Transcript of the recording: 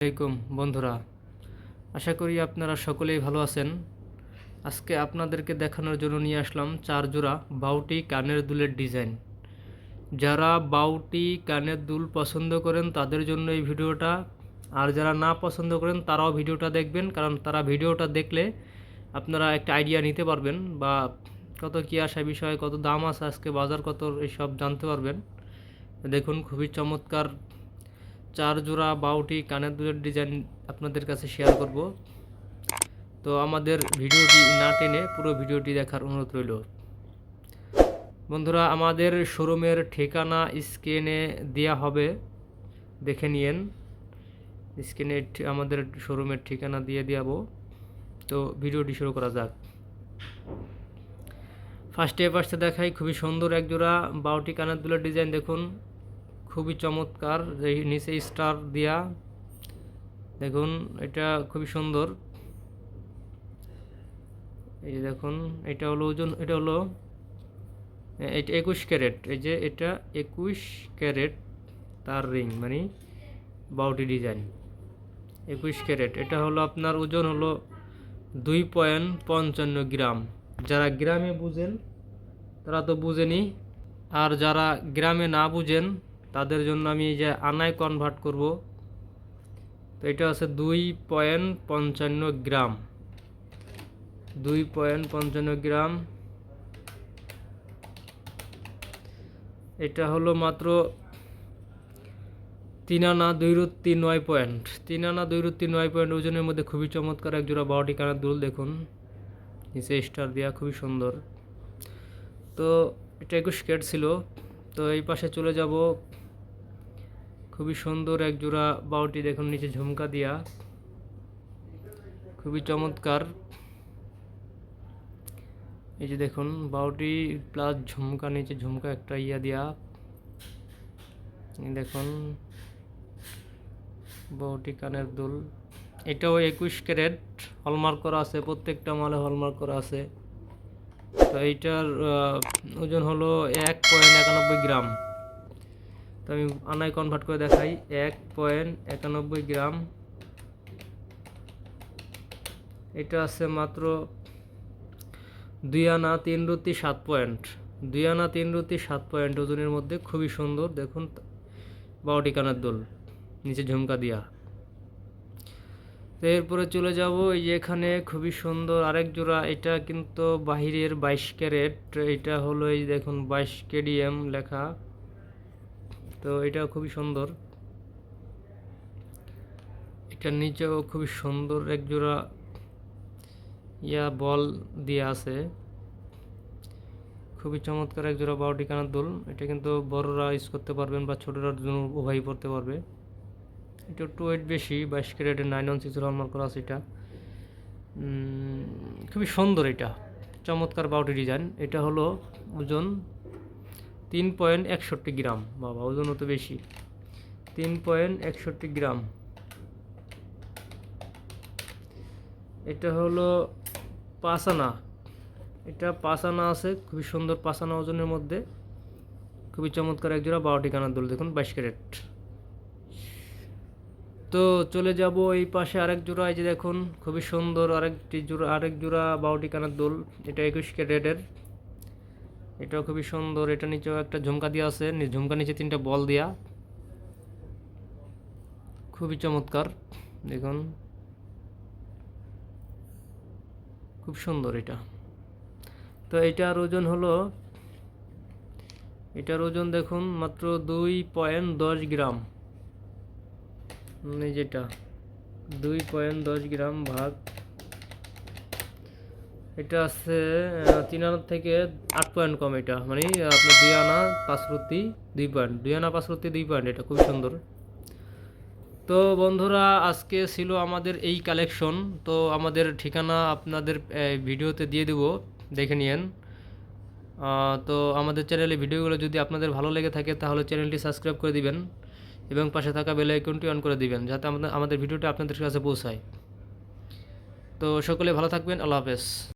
আলাইকুম, বন্ধুরা। আশা করি আপনারা সকলেই ভালো আছেন। আজকে আপনাদেরকে দেখানোর জন্য নিয়ে আসলাম চার জোড়া বাউটি কানের দুলের ডিজাইন। যারা বাউটি কানের দুল পছন্দ করেন, তাদের জন্য এই ভিডিওটা। আর যারা না পছন্দ করেন, তারাও ভিডিওটা দেখবেন, কারণ তারা ভিডিওটা দেখলে আপনারা একটা আইডিয়া নিতে পারবেন বা কত কী আসা বিষয়, কত দাম আছে আজকে, বাজার কত এইসব জানতে পারবেন। দেখুন, খুবই চমৎকার চার জোড়া বাউটি কানের দুলের ডিজাইন আপনাদের কাছে শেয়ার করব। তো আমাদের ভিডিওটি না টেনে পুরো ভিডিওটি দেখার অনুরোধ রইল। বন্ধুরা, আমাদের শোরুমের ঠিকানা স্ক্রিনে দেওয়া হবে, দেখে নিয়েন। স্ক্রিনে আমাদের শোরুমের ঠিকানা দিয়ে দেওয়াবো তো ভিডিওটি শুরু করা যাক। ফার্স্টে ফার্স্টে দেখাই, খুবই সুন্দর এক জোড়া বাউটি কানের দুলের ডিজাইন, দেখুন। খুবই চমৎকার যে নিচে স্টার দেয়া, দেখুন এটা খুবই সুন্দর। এই যে দেখুন, এটা হলো ওজন, এটা হলো এ- এটা একুশ ক্যারেট। এই যে এটা একুশ ক্যারেট তার রিং মানে বাউটি ডিজাইন। একুশ ক্যারেট, এটা হলো আপনার ওজন হলো দুই পয়েন্ট পঞ্চান্ন গ্রাম। যারা গ্রামে বুঝেন, তারা তো বুঝেনি। আর যারা গ্রামে না বুঝেন তাদের জন্য আমি এই যে আনায় কনভার্ট করব, তো এটা আছে দুই পয়েন্ট পঞ্চান্ন গ্রাম। দুই পয়েন্ট পঞ্চান্ন গ্রাম। এটা হলো মাত্র তিন আনা দুই রুত্তি নয় পয়েন্ট। তিন আনা দুই রুত্তি নয় পয়েন্ট ওজনের মধ্যে খুবই চমৎকার এক জোড়া বারোটি কানের দুল দেখুন। নিচে স্টার দেওয়া খুবই সুন্দর। তো এটা একুশ ক্যারেট ছিল। তো এই পাশে চলে যাব। খুবই সুন্দর এক জোড়া বাউটি দেখুন নিচে ঝুমকা দিয়া। খুবই চমৎকার। এই যে দেখুন বাউটি প্লাস ঝুমকা, নিচে ঝুমকা একটা ইয়া দিয়া। দেখুন বাউটি কানের দুল। এটাও একুশ ক্যারেট, হলমার্ক করা আছে, প্রত্যেকটা মালে হলমার্ক করা আছে। তো এইটার ওজন হলো এক পয়েন্ট একানব্বই গ্রাম। তো আমি আনায় কনভার্ট করে দেখাই, এক পয়েন্ট একানব্বই গ্রাম। এটা আছে মাত্র দুই আনা তিন রুতি সাত পয়েন্ট। দুই আনা তিন রুতি সাত পয়েন্ট, ওজনের মধ্যে খুবই সুন্দর। দেখুন বারোটি কানের দোল, নিচে ঝুমকা দিয়া। তো এরপরে চলে যাব এই যে এখানে খুবই সুন্দর আরেক জোড়া, এটা কিন্তু বাহিরের বাইশ ক্যারেট, এটা হলো এই দেখুন বাইশ কেডিএম লেখা। তো এটা খুবই সুন্দর। এটার নিচেও খুবই সুন্দর এক জোড়া ইয়া বল দিয়ে আছে। খুবই চমৎকার এক জোড়া বারোটি কানার দোল, এটা কিন্তু বড়রা ইউজ করতে পারবেন বা ছোটরা উভয়ই পড়তে পারবে। এটা টু ওয়েট বেশি, বাইশ ক্যারেটের নাইন ওয়ান সিক্স হলমার্ক করা আছে এটা। খুবই সুন্দর এটা। চমৎকার বাউটি ডিজাইন এটা হলো ওজন তিন পয়েন্ট একষট্টি গ্রাম। বাবা, ওজন তো বেশি। তিন পয়েন্ট একষট্টি গ্রাম। এটা হলো পাসানা। এটা পাসানা আছে, খুবই সুন্দর পাসানা ওজনের মধ্যে। খুবই চমৎকার এক জোড়া বারোটি কানার দোল। দেখুন, বাইশ ক্যারেট। তো চলে যাব এই পাশে আরেক জোড়া এই যে দেখুন, খুবই সুন্দর আরেকটি জোড়া, আরেক জোড়া বাউটি কানার দোল। এটা একুশ ক্যারেটের এটাও খুবই সুন্দর। এটা নিচেও একটা ঝুমকা দেওয়া আছে। ঝুমকা নিচে তিনটা বল দেয়া। খুবই চমৎকার। দেখুন। খুব সুন্দর এটা। তো এটার ওজন হলো, এটার ওজন দেখুন, মাত্র দুই পয়েন্ট দশ গ্রাম। মানে যেটা? দুই পয়েন্ট দশ গ্রাম ভাগ। এটা আছে তিন আনার থেকে আট পয়েন্ট কম এটা। মানে আপনার দুই আনা পাঁচ রুতি দুই পয়েন্ট দুই আনা পাঁচ রুতি দুই পয়েন্ট এটা খুব সুন্দর। তো বন্ধুরা, আজকে ছিল আমাদের এই কালেকশন তো আমাদের ঠিকানা আপনাদের ভিডিওতে দিয়ে দেব। দেখে নিয়েন। তো আমাদের চ্যানেলে ভিডিওগুলো যদি আপনাদের ভালো লেগে থাকে, তাহলে চ্যানেলটি সাবস্ক্রাইব করে দিবেন। এবং পাশে থাকা বেল আইকনটি অন করে দিবেন, যাতে আমাদের ভিডিওটা আপনাদের কাছে পৌঁছায়। তো সকলে ভালো থাকবেন, আল্লাহ হাফেজ।